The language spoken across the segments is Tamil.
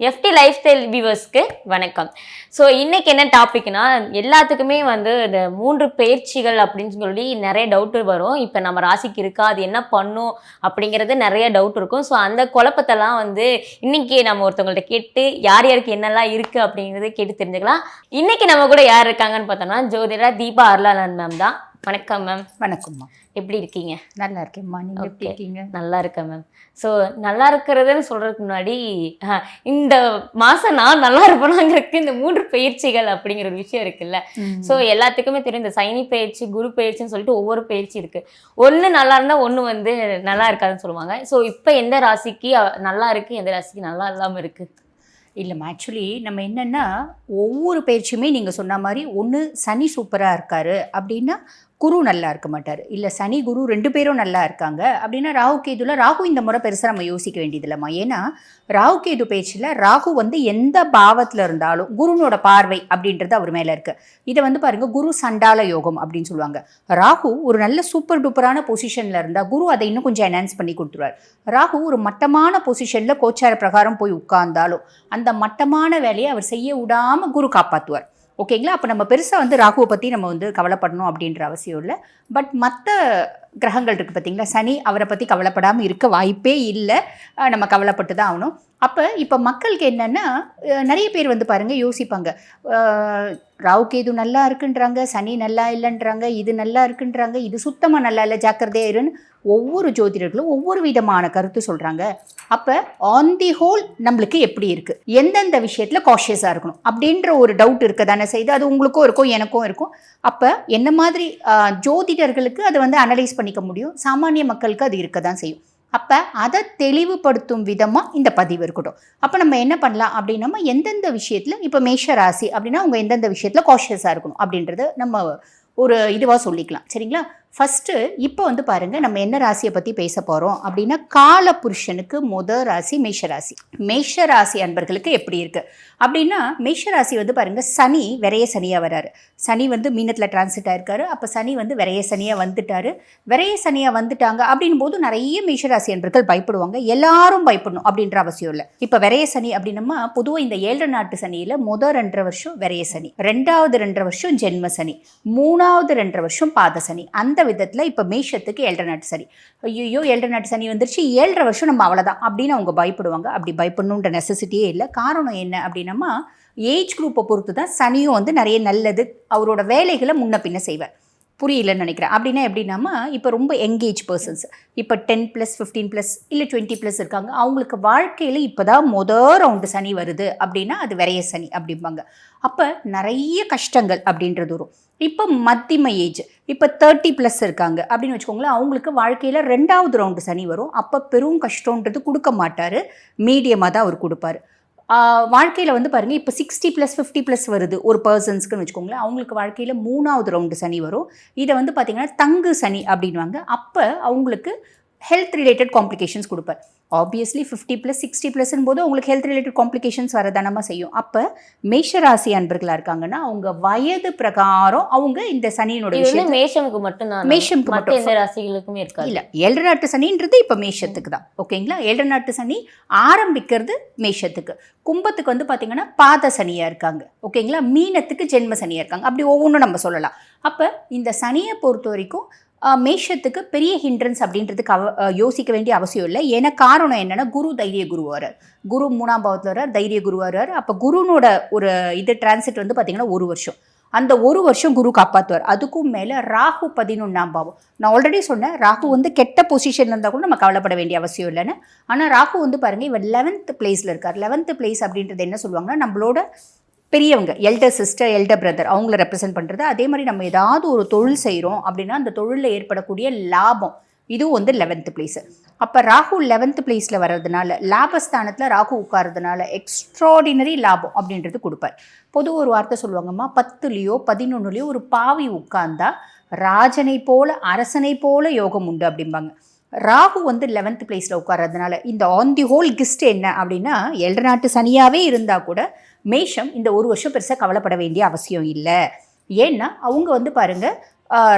எஃப்டி லைஃப் ஸ்டைல் வியூவர்ஸ்க்கு வணக்கம். ஸோ இன்னைக்கு என்ன டாபிக்னா எல்லாத்துக்குமே வந்து இந்த மூன்று பயிற்சிகள் அப்படின்னு சொல்லி நிறைய டவுட் வரும். இப்போ நம்ம ராசிக்கு இருக்கா அது என்ன பண்ணும் அப்படிங்கிறது நிறைய டவுட் இருக்கும். ஸோ அந்த குழப்பத்தெல்லாம் வந்து இன்னைக்கு நம்ம ஒருத்தவங்கள்ட்ட கேட்டு யார் யாருக்கு என்னெல்லாம் இருக்குது அப்படிங்கிறத கேட்டு தெரிஞ்சுக்கலாம். இன்னைக்கு நம்ம கூட யார் இருக்காங்கன்னு பார்த்தோம்னா ஜோதிடா தீபா அருளானந்த் மேம் தான். வணக்கம் மேம் வணக்கம்மா எப்படி இருக்கீங்க? நல்லா இருக்கேம்மா நீங்க எப்படி. இருக்கீங்க? நல்லா இருக்கேன் மேம் ஸோ நல்லா இருக்கிறதுன்னு சொல்றதுக்கு முன்னாடி இந்த மாசம் நான் நல்லா இருப்பேனாங்கிறதுக்கு இந்த மூன்று பயிற்சிகள் அப்படிங்கிற ஒரு விஷயம் இருக்குல்ல? ஸோ எல்லாத்துக்குமே தெரியும். இந்த சைனி பயிற்சி குரு பயிற்சின்னு சொல்லிட்டு ஒவ்வொரு பயிற்சி இருக்கு. ஒன்று நல்லா இருந்தால் ஒன்று வந்து நல்லா இருக்காதுன்னு சொல்லுவாங்க. ஸோ இப்போ எந்த ராசிக்கு நல்லா இருக்கு எந்த ராசிக்கு நல்லா இல்லாமல் இருக்கு? இல்லைம்மா ஆக்சுவலி நம்ம என்னன்னா ஒவ்வொரு பயிற்சியுமே நீங்கள் சொன்ன மாதிரி ஒன்று சனி சூப்பராக இருக்காரு அப்படின்னா குரு நல்லா இருக்க மாட்டார். இல்லை சனி குரு ரெண்டு பேரும் நல்லா இருக்காங்க. அப்படின்னா ராகு கேதுல ராகு இந்த முறை பெருசாக நம்ம யோசிக்க வேண்டியதில்லைம்மா. ஏன்னா ராகு கேது பேச்சில் ராகு வந்து எந்த பாவத்தில் இருந்தாலும் குருனோட பார்வை அப்படின்றது அவர் மேலே இருக்குது இதை வந்து பாருங்கள் குரு சண்டால யோகம் அப்படின்னு சொல்லுவாங்க. ராகு ஒரு நல்ல சூப்பர் டூப்பரான பொசிஷனில் இருந்தால் குரு அதை இன்னும் கொஞ்சம் என்ஹான்ஸ் பண்ணி கொடுத்துருவார். ராகு ஒரு மட்டமான பொசிஷனில் கோச்சார பிரகாரம் போய் உட்கார்ந்தாலும் அந்த மட்டமான வேலையை அவர் செய்ய விடாமல் குரு காப்பாற்றுவார் ஓகேங்களா? அப்போ நம்ம பெருசாக வந்து ராகுவை பற்றி நம்ம வந்து கவலைப்படணும் அப்படின்ற அவசியம் இல்லை. பட் மற்ற கிரகங்கள் இருக்குது பார்த்தீங்களா சனி அவரை பற்றி கவலைப்படாமல் இருக்க வாய்ப்பே இல்லை. நம்ம கவலைப்பட்டு தான் ஆகணும். அப்போ இப்போ மக்களுக்கு என்னென்னா நிறைய பேர் வந்து பாருங்கள் யோசிப்பாங்க. ராவுக்கு இது நல்லா இருக்குன்றாங்க சனி நல்லா இல்லைன்றாங்க இது நல்லா இருக்குன்றாங்க இது சுத்தமாக நல்லா இல்லை ஜாக்கிரதையாக இருன்னு. ஒவ்வொரு ஜோதிடர்களும் ஒவ்வொரு விதமான கருத்து சொல்கிறாங்க அப்போ ஆன் தி ஹோல் நம்மளுக்கு எப்படி இருக்குது எந்தெந்த விஷயத்தில் காஷியஸாக இருக்கணும்? அப்படின்ற ஒரு டவுட் இருக்க தானே செய்து அது உங்களுக்கும் இருக்கும் எனக்கும் இருக்கும். அப்போ என்ன மாதிரி ஜோதிடர்களுக்கு அதை வந்து அனலைஸ் பண்ணிக்க முடியும்? சாமானிய மக்களுக்கு அது இருக்க தான் செய்யும். அப்போ அதை தெளிவுபடுத்தும் விதமாக இந்த பதிவு இருக்கட்டும். அப்போ நம்ம என்ன பண்ணலாம் அப்படின்னா எந்தெந்த விஷயத்தில் இப்போ மேஷ ராசி அப்படின்னா அவங்க எந்தெந்த விஷயத்தில் காஷியஸாக இருக்கணும் அப்படின்றத நம்ம ஒரு இதுவாக சொல்லிக்கலாம். சரிங்களா? ஃபஸ்ட்டு இப்போ வந்து பாருங்கள் நம்ம என்ன ராசியை பற்றி பேச போகிறோம் அப்படின்னா கால புருஷனுக்கு முத ராசி மேஷராசி. மேஷராசி மேஷ ராசி அன்பர்களுக்கு எப்படி இருக்குது அப்படின்னா மேஷராசி வந்து பாருங்கள் சனி விரைய சனியாக வராரு. சனி வந்து மீனத்தில் டிரான்சிட் ஆயிருக்காரு. அப்போ சனி வந்து விரைய சனியாக வந்துட்டாரு. விரைய சனியாக வந்துட்டாங்க அப்படின் போது நிறைய மேஷராசி அன்பர்கள் பயப்படுவாங்க. எல்லாரும் பயப்படணும் அப்படின்ற அவசியம் இல்லை. இப்போ விரைய சனி அப்படின்னம்மா பொதுவாக இந்த ஏழு நாட்டு சனியில் முத ரெண்டரை வருஷம் விரைய சனி. ரெண்டாவது ரெண்டரை வருஷம் ஜென்ம சனி. மூணாவது ரெண்டரை வருஷம் பாத சனி அந்த விதத்தில் இப்போ மேஷத்துக்கு ஏழரை நாட்டு சனி. ஐயோ ஏழரை நாட்டு சனி வந்துருச்சு. ஏழரை வருஷம் நம்ம அவ்வளோதான் அப்படின்னு அவங்க பயப்படுவாங்க. அப்படி பயப்படணுன்ற நெசசிட்டியே இல்லை. காரணம் என்ன அப்படின்னம்மா ஏஜ் குரூப்பை பொறுத்து தான் சனியும் வந்து நிறைய நல்லது அவரோட வேலைகளை முன்ன பின்ன செய்வார். புரியலன்னு நினைக்கிறேன். அப்படின்னா எப்படின்னாமா இப்போ ரொம்ப எங்கேஜ் பர்சன்ஸ் இப்போ டென் ப்ளஸ் ஃபிஃப்டீன் ப்ளஸ் இல்லை டுவெண்ட்டி ப்ளஸ் இருக்காங்க. அவங்களுக்கு வாழ்க்கையில் இப்போ தான் மொதல் ரவுண்டு சனி வருது. அப்படின்னா அது விரைய சனி அப்படிம்பாங்க. அப்போ நிறைய கஷ்டங்கள் அப்படின்றது வரும். இப்போ மத்தியம ஏஜ் இப்போ தேர்ட்டி ப்ளஸ் இருக்காங்க. அப்படின்னு வச்சுக்கோங்களேன் அவங்களுக்கு வாழ்க்கையில் ரெண்டாவது ரவுண்டு சனி வரும். அப்போ பெரும் கஷ்டன்றது கொடுக்க மாட்டார். மீடியமாக தான் அவர் கொடுப்பாரு. வாழ்க்கையில் வந்து பாருங்கள் இப்போ சிக்ஸ்டி ப்ளஸ் ஃபிஃப்டி ப்ளஸ் வருது ஒரு பர்சன்ஸ்க்குன்னு வச்சுக்கோங்களேன் அவங்களுக்கு வாழ்க்கையில் மூணாவது ரவுண்டு சனி வரும். இதை வந்து பார்த்திங்கன்னா தங்கு சனி அப்படின்வாங்க அப்போ அவங்களுக்கு ஹெல்த் ரிலேட்டட் காம்ப்ளிகேஷன்ஸ் கொடுப்பார். ஆப்வியஸ்லி ஃபிஃப்டி ப்ளஸ் சிக்ஸ்டி ப்ளஸ்ன் போது அவங்களுக்கு ஹெல்த் ரிலேட்டட் காம்ப்ளிகேஷன்ஸ் வரதானமாக செய்யும். அப்போ மேஷராசி அன்பர்களாக இருக்காங்கன்னா அவங்க வயது பிரகாரம் அவங்க இந்த சனியினோட இது வந்து விஷயம் மேஷமுக்கு மட்டும்தான்? மேஷமுக்கு மற்ற மட்டும். எந்த ராசிகளுக்குமே இருக்காது. இல்ல ஏழரை நாட்டு சனின்றது இப்போ மேஷத்துக்கு தான். ஓகேங்களா? ஏழரை நாட்டு சனி ஆரம்பிக்கிறது மேஷத்துக்கு. கும்பத்துக்கு வந்து பார்த்தீங்கன்னா பாத சனியாக இருக்காங்க. ஓகேங்களா? மீனத்துக்கு ஜென்ம சனியாக இருக்காங்க. அப்படி ஒவ்வொன்றும் நம்ம சொல்லலாம். அப்போ இந்த சனியை பொறுத்த வரைக்கும் மேஷத்துக்கு பெரிய ஹிண்ட்ரன்ஸ் அப்படின்றதுக்கு அவ யோசிக்க வேண்டிய அவசியம் இல்லை. ஏன்னா காரணம் என்னென்னா குரு தைரிய குருவாரார் குரு மூணாம் பாவத்தில் வர்றார் தைரிய குருவாரார் அப்போ குருனோட ஒரு இது டிரான்சிட் வந்து பார்த்திங்கன்னா ஒரு வருஷம். அந்த ஒரு வருஷம் குரு காப்பாற்றுவார் அதுக்கும் மேலே ராகு பதினொன்றாம் பாவம். நான் ஆல்ரெடி சொன்னேன் ராகு வந்து கெட்ட பொசிஷன் இருந்தால் கூட நம்ம கவலைப்பட வேண்டிய அவசியம் இல்லைன்னு. ஆனால் ராகு வந்து பாருங்க இவர் லெவன்த் பிளேஸில் இருக்கார். லெவன்த் பிளேஸ் அப்படின்றது என்ன சொல்லுவாங்கன்னா நம்மளோட பெரியவங்க எல்டர் சிஸ்டர் எல்டர் பிரதர் அவங்கள ரெப்ரசென்ட் பண்ணுறது அதே மாதிரி நம்ம ஏதாவது ஒரு தொழில் செய்கிறோம் அப்படின்னா அந்த தொழிலில் ஏற்படக்கூடிய லாபம் இதுவும் வந்து லெவன்த்து பிளேஸு அப்போ ராகு லெவன்த்து பிளேஸில் வர்றதுனால லாபஸ்தானத்தில் ராகு உட்கார்றதுனால எக்ஸ்ட்ராடினரி லாபம் அப்படின்றது கொடுப்பார். பொது ஒரு வார்த்தை சொல்லுவாங்கம்மா பத்துலேயோ பதினொன்றுலேயோ ஒரு பாவி உட்கார்ந்தா ராஜனை போல அரசனை போல யோகம் உண்டு அப்படிம்பாங்க. ராகு வந்து லெவன்த் பிளேஸில் உட்கார்றதுனால இந்த ஆன் தி ஹோல் கிஸ்ட் என்ன அப்படின்னா எல்ற நாட்டு சனியாகவே இருந்தால் கூட மேஷம் இந்த ஒரு வருஷம் பெருசாக கவலைப்பட வேண்டிய அவசியம் இல்லை. ஏன்னா அவங்க வந்து பாருங்கள்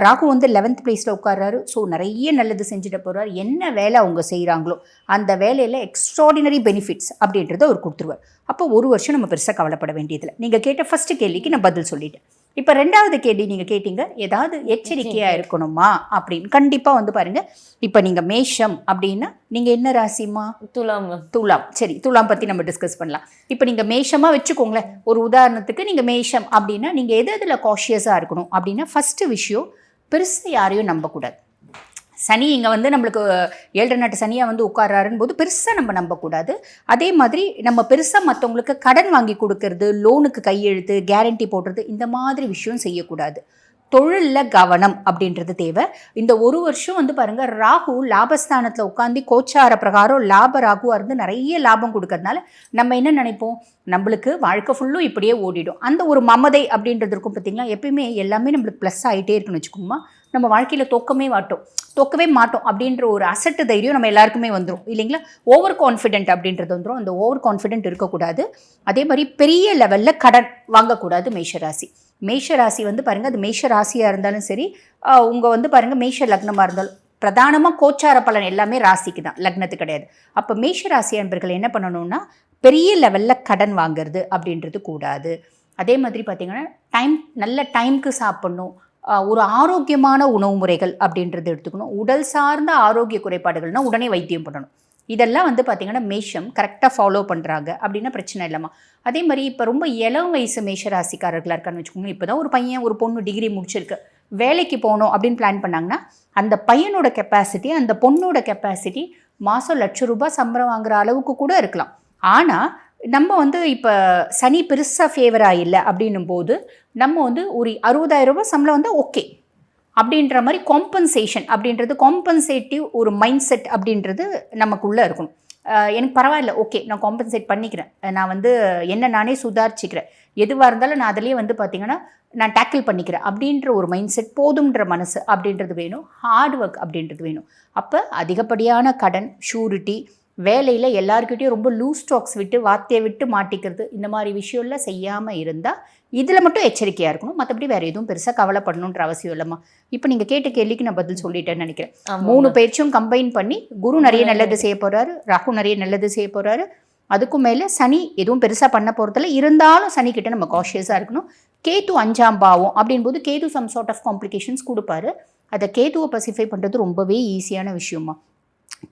ராகு வந்து லெவன்த் பிளேஸில் உட்கார்றாரு. ஸோ நிறைய நல்லது செஞ்சுட்டு போகிறார் என்ன வேலை அவங்க செய்கிறாங்களோ அந்த வேலையில் எக்ஸ்ட்ராடினரி பெனிஃபிட்ஸ் அப்படின்றத அவர் கொடுத்துருவார். அப்போ ஒரு வருஷம் நம்ம பெருசாக கவலைப்பட வேண்டியதில்லை. நீங்கள் கேட்ட ஃபஸ்ட்டு கேள்விக்கு நான் பதில் சொல்லிட்டேன். இப்போ ரெண்டாவது கேள்வி நீங்கள் கேட்டீங்க. ஏதாவது எச்சரிக்கையாக இருக்கணுமா? அப்படின்னு. கண்டிப்பாக வந்து பாருங்கள் இப்போ நீங்கள் மேஷம் அப்படின்னா நீங்கள் என்ன ராசிமா துலாம். துலாம். சரி துலாம் பற்றி நம்ம டிஸ்கஸ் பண்ணலாம். இப்போ நீங்கள் மேஷமாக வச்சுக்கோங்களேன். ஒரு உதாரணத்துக்கு நீங்கள் மேஷம் அப்படின்னா நீங்கள் எது எதில் காஷியஸாக இருக்கணும் அப்படின்னா ஃபஸ்ட்டு விஷயம் பெருசாக யாரையும் நம்பக்கூடாது. சனி இங்கே வந்து நம்மளுக்கு ஏழரை நாட்டு சனியாக வந்து உட்காராருன்னு போது பெருசாக நம்ம நம்பக்கூடாது. அதே மாதிரி நம்ம பெருசாக மற்றவங்களுக்கு கடன் வாங்கி கொடுக்கறது லோனுக்கு கையெழுத்து கேரண்டி போடுறது இந்த மாதிரி விஷயம் செய்யக்கூடாது. தொழிலில் கவனம் அப்படின்றது தேவை. இந்த ஒரு வருஷம் வந்து பாருங்க ராகு லாபஸ்தானத்தில் உட்காந்து கோச்சார பிரகாரம் லாப ராகுவாக இருந்து நிறைய லாபம் கொடுக்கறதுனால நம்ம என்ன நினைப்போம்? நம்மளுக்கு வாழ்க்கை ஃபுல்லும் இப்படியே ஓடிடும். அந்த ஒரு மமதை அப்படின்றது இருக்கும் பார்த்திங்கன்னா எப்பயுமே எல்லாமே நம்மளுக்கு ப்ளஸ் ஆகிட்டே இருக்குன்னு வச்சுக்கோமா நம்ம வாழ்க்கையில் தோக்கமே வாட்டும். தொக்கவே மாட்டோம் அப்படின்ற ஒரு அசட்டு தைரியம் நம்ம எல்லாருக்குமே வந்துடும் இல்லைங்களா? ஓவர் கான்ஃபிடென்ட் அப்படின்றது வந்துடும் அந்த ஓவர் கான்ஃபிடென்ட் இருக்கக்கூடாது. அதே மாதிரி பெரிய லெவலில் கடன் வாங்கக்கூடாது மேஷராசி. மேஷராசி வந்து பாருங்கள் அது மேஷ ராசியாக இருந்தாலும் சரி உங்கள் வந்து பாருங்கள் மேஷ லக்னமாக இருந்தாலும் பிரதானமாக கோச்சார பலன் எல்லாமே ராசிக்கு தான் லக்னத்துக்கு கிடையாது. அப்போ மேஷ ராசி அன்பர்கள் என்ன பண்ணணும்னா பெரிய லெவலில் கடன் வாங்குறது அப்படின்றது கூடாது. அதே மாதிரி பார்த்தீங்கன்னா டைம் நல்ல டைம்க்கு சாப்பிட்ணும். ஒரு ஆரோக்கியமான உணவு முறைகள் அப்படின்றது எடுத்துக்கணும். உடல் சார்ந்த ஆரோக்கிய குறைபாடுகள்னா உடனே வைத்தியம் பண்ணணும். இதெல்லாம் வந்து பார்த்திங்கன்னா மேஷம் கரெக்டாக ஃபாலோ பண்ணுறாங்க அப்படின்னா பிரச்சனை இல்லைம்மா. அதே மாதிரி இப்போ ரொம்ப இளம் வயசு மேஷ ராசிக்காரர்களாக இருக்கான்னு வச்சுக்கோங்க இப்போ தான் ஒரு பையன் ஒரு பொண்ணு டிகிரி முடிச்சிருக்கு. வேலைக்கு போகணும் அப்படின்னு பிளான் பண்ணாங்கன்னா அந்த பையனோட கெப்பாசிட்டி அந்த பொண்ணோட கெப்பாசிட்டி மாதம் லட்ச ரூபாய் சம்பளம் வாங்குற அளவுக்கு கூட இருக்கலாம். ஆனால் நம்ம வந்து இப்போ சனி பெருசாக ஃபேவராக இல்லை அப்படின்னும் போது நம்ம வந்து ஒரு அறுபதாயிரம் ரூபாய் சம்பளம் வந்து ஓகே அப்படின்ற மாதிரி காம்பன்சேஷன் அப்படின்றது காம்பன்சேட்டிவ் ஒரு மைண்ட் செட் அப்படின்றது நமக்குள்ளே இருக்கணும் எனக்கு பரவாயில்ல ஓகே நான் காம்பன்சேட் பண்ணிக்கிறேன். நான் வந்து என்ன நானே சுதாரிச்சிக்கிறேன். எதுவாக இருந்தாலும் நான் அதிலேயே வந்து பார்த்திங்கன்னா நான் டேக்கிள் பண்ணிக்கிறேன் அப்படின்ற ஒரு மைண்ட் செட் போதும்ன்ற மனசு அப்படின்றது வேணும். ஹார்ட் ஒர்க் அப்படின்றது வேணும். அப்போ அதிகப்படியான கடன் ஷூரிட்டி வேலையில் எல்லாருக்கிட்டையும் ரொம்ப லூஸ் ஸ்டாக்ஸ் விட்டு வார்த்தையை விட்டு மாட்டிக்கிறது இந்த மாதிரி விஷயம்லாம் செய்யாமல் இருந்தால் இதில் மட்டும் எச்சரிக்கையாக இருக்கணும். மற்றபடி வேறு எதுவும் பெருசாக கவலைப்படணுன்ற அவசியம் இல்லைம்மா. இப்போ நீங்கள் கேட்ட கேள்விக்கு நான் பதில் சொல்லிட்டேன்னு நினைக்கிறேன். மூணு. பேர்ச்சும் கம்பைன் பண்ணி குரு நிறைய நல்லது செய்ய போகிறாரு ராகு நிறைய நல்லது செய்ய போகிறாரு அதுக்கும் மேலே சனி எதுவும் பெருசாக பண்ண போகிறதில்ல இருந்தாலும் சனி கிட்ட நம்ம காஷியஸாக இருக்கணும். கேது அஞ்சாம் பாவம் அப்படின்போது கேது சம் சார்ட் ஆஃப் காம்ப்ளிகேஷன்ஸ் கொடுப்பாரு. அதை கேதுவை பசிஃபை பண்ணுறது ரொம்பவே ஈஸியான விஷயமா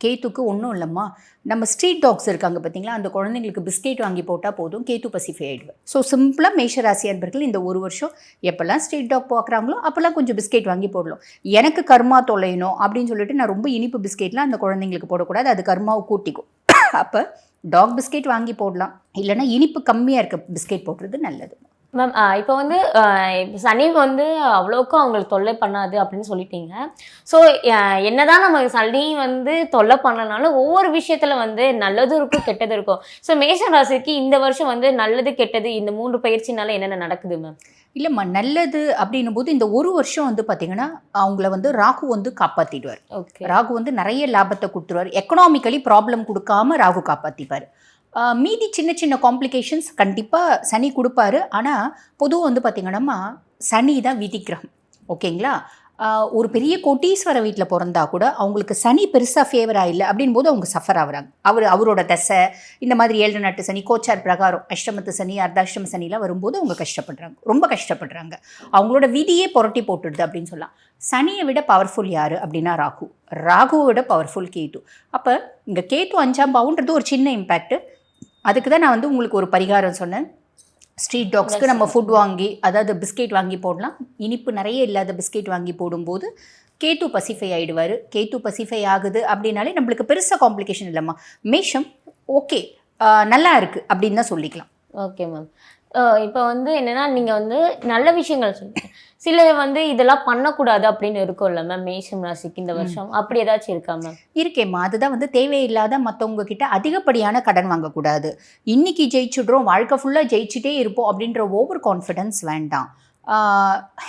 கேத்துக்கு ஒன்றும் இல்லைம்மா. நம்ம ஸ்ட்ரீட் டாக்ஸ் இருக்காங்க பார்த்தீங்களா அந்த குழந்தைங்களுக்கு பிஸ்கெட் வாங்கி போட்டால் போதும் கேத்து பசிஃபை ஆகிடுவேன் ஸோ சிம்பிளாக மேஷராசி அன்பர்கள் இந்த ஒரு வருஷம் எப்போல்லாம் ஸ்ட்ரீட் டாக் பார்க்குறாங்களோ அப்போல்லாம் கொஞ்சம் பிஸ்கெட் வாங்கி போடலாம். எனக்கு கர்மா தொலையணும் அப்படின்னு சொல்லிட்டு நான் ரொம்ப இனிப்பு பிஸ்கெட்லாம் அந்த குழந்தைங்களுக்கு போடக்கூடாது. அது கர்மாவை கூட்டிக்கும். அப்போ டாக் பிஸ்கெட் வாங்கி போடலாம். இல்லைன்னா இனிப்பு கம்மியாக இருக்க பிஸ்கெட் போடுறது நல்லது. மேம் இப்போ வந்து சனி வந்து அவ்வளோக்கும் அவங்களுக்கு தொல்லை பண்ணாது அப்படின்னு சொல்லிட்டீங்க. ஸோ என்னதான் நம்ம சனி வந்து தொல்லை பண்ணனாலும் ஒவ்வொரு விஷயத்துல வந்து நல்லதும் இருக்கும் கெட்டதும் இருக்கும். ஸோ மேஷ ராசிக்கு இந்த வருஷம் வந்து நல்லது கெட்டது இந்த மூன்று பயிற்சினால என்னென்ன நடக்குது மேம் இல்லைம்மா நல்லது அப்படின்னும் போது இந்த ஒரு வருஷம் வந்து பார்த்தீங்கன்னா அவங்கள வந்து ராகு வந்து காப்பாற்றிடுவார் ஓகே ராகு வந்து நிறைய லாபத்தை கொடுத்துருவார். எக்கனாமிக்கலி ப்ராப்ளம் கொடுக்காம ராகு காப்பாற்றிப்பார் மீதி சின்ன சின்ன காம்ப்ளிகேஷன்ஸ் கண்டிப்பாக சனி கொடுப்பாரு. ஆனால் பொதுவாக வந்து பார்த்திங்கன்னா சனி தான் விதி கிரகம் ஓகேங்களா ஒரு பெரிய கோட்டீஸ்வர வீட்டில் பிறந்தா கூட அவங்களுக்கு சனி பெருசாக ஃபேவராக இல்லை அப்படின் போது அவங்க சஃபர் ஆகுறாங்க. அவர் அவரோட தசை இந்த மாதிரி ஏழு நாட்டு சனி கோச்சார் பிரகாரம் அஷ்டமத்து சனி அர்த்தாஷ்டம சனிலாம் வரும்போது அவங்க கஷ்டப்படுறாங்க. ரொம்ப கஷ்டப்படுறாங்க. அவங்களோட விதியே புரட்டி போட்டுடுது அப்படின்னு சொல்லலாம். சனியை விட பவர்ஃபுல் யார் அப்படின்னா ராகு. ராகுவை விட பவர்ஃபுல் கேது. அப்போ இங்கே கேத்து அஞ்சாம் பாவுன்றது ஒரு சின்ன இம்பேக்ட்டு அதுக்கு தான் நான் வந்து உங்களுக்கு ஒரு பரிகாரம் சொன்னேன். ஸ்ட்ரீட் டாக்ஸ்க்கு நம்ம ஃபுட் வாங்கி அதாவது பிஸ்கெட் வாங்கி போடலாம். இனிப்பு நிறைய இல்லாத பிஸ்கெட் வாங்கி போடும்போது கேத்து பசிஃபை ஆகிடுவார் கேத்து பசிஃபை ஆகுது அப்படின்னாலே நம்மளுக்கு பெருசாக காம்ப்ளிகேஷன் இல்லைம்மா. மேஷம் ஓகே நல்லா இருக்குது அப்படின்னு தான் சொல்லிக்கலாம். ஓகே மேம் இப்போ வந்து என்னன்னா நீங்க வந்து நல்ல விஷயங்கள் சொல்லுங்க சில வந்து இதெல்லாம் பண்ணக்கூடாது அப்படின்னு இருக்கும்ல மேம் மேஷம் ராசிக்கு இந்த வருஷம். அப்படி ஏதாச்சும் இருக்கா மேம் இருக்கேம்மா அதுதான் வந்து தேவையில்லாத மற்றவங்க கிட்ட அதிகப்படியான கடன் வாங்கக்கூடாது. இன்னைக்கு ஜெயிச்சுடுறோம் வாழ்க்கை ஃபுல்லாக ஜெயிச்சுட்டே இருப்போம் அப்படின்ற ஓவர் கான்ஃபிடென்ஸ் வேண்டாம்.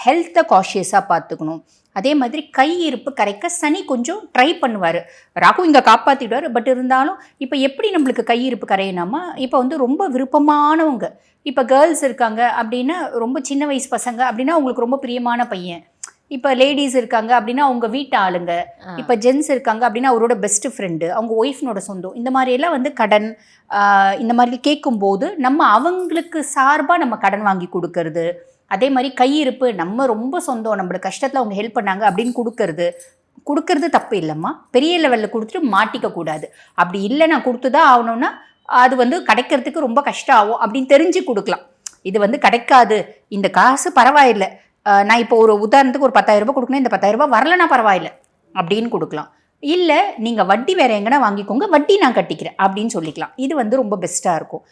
ஹெல்த்தை காஷியஸாக பார்த்துக்கணும். அதே மாதிரி கை இருப்பு கரைக்க சனி கொஞ்சம் ட்ரை பண்ணுவார். ராகு இங்கே காப்பாற்றிடுவார் பட் இருந்தாலும் இப்போ எப்படி நம்மளுக்கு கை இருப்பு கரையினாமா இப்போ வந்து ரொம்ப விருப்பமானவங்க. இப்போ கேர்ள்ஸ் இருக்காங்க அப்படின்னா ரொம்ப சின்ன வயசு பசங்க அப்படின்னா அவங்களுக்கு ரொம்ப பிரியமான பையன். இப்போ லேடிஸ் இருக்காங்க அப்படின்னா அவங்க வீட்டு ஆளுங்க. இப்போ ஜென்ஸ் இருக்காங்க அப்படின்னா அவரோட பெஸ்ட் ஃப்ரெண்டு அவங்க ஒய்ஃப்னோட சொந்தம். இந்த மாதிரி எல்லாம் வந்து கடன் இந்த மாதிரி கேட்கும்போது நம்ம அவங்களுக்கு சார்பாக நம்ம கடன் வாங்கி கொடுக்கறது. அதே மாதிரி கையிருப்பு நம்ம ரொம்ப சொந்தம் நம்மளுக்கு கஷ்டத்தில் அவங்க ஹெல்ப் பண்ணாங்க அப்படின்னு கொடுக்கறது கொடுக்கறது தப்பு இல்லைம்மா. பெரிய லெவலில் கொடுத்துட்டு மாட்டிக்க கூடாது. அப்படி இல்லை நான் கொடுத்து தான் ஆகணும்னா அது வந்து கிடைக்கிறதுக்கு ரொம்ப கஷ்டம் ஆகும் அப்படின்னு தெரிஞ்சு கொடுக்கலாம். இது வந்து கிடைக்காது. இந்த காசு பரவாயில்லை. நான் இப்போ ஒரு உதாரணத்துக்கு ஒரு பத்தாயிரம் ரூபாய் கொடுக்கணும். இந்த பத்தாயிரம் ரூபாய் வரலனா பரவாயில்ல அப்படின்னு கொடுக்கலாம். இல்லை நீங்கள் வட்டி வேற எங்கன்னா வாங்கிக்கோங்க வட்டி நான் கட்டிக்கிறேன் அப்படின்னு சொல்லிக்கலாம். இது வந்து ரொம்ப பெஸ்ட்டாக இருக்கும்.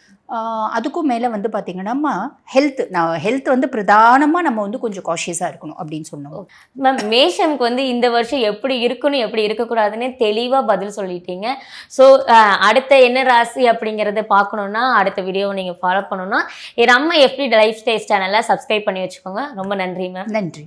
அதுக்கும் மேலே வந்து பார்த்தீங்கன்னா ஹெல்த் நான் ஹெல்த் வந்து பிரதானமாக நம்ம வந்து கொஞ்சம் காஷியஸாக இருக்கணும் அப்படின்னு சொன்னோம். மேம் மேஷம்க்கு வந்து இந்த வருஷம் எப்படி இருக்கணும் எப்படி இருக்கக்கூடாதுன்னு தெளிவாக பதில் சொல்லிட்டீங்க. ஸோ அடுத்த என்ன ராசி அப்படிங்கிறத பார்க்கணுன்னா அடுத்த வீடியோவை நீங்கள் ஃபாலோ பண்ணணும்னா நம்ம எப்படி லைஃப் ஸ்டைல் சேனலை சப்ஸ்கிரைப் பண்ணி வச்சுக்கோங்க. ரொம்ப நன்றி மேம் நன்றி.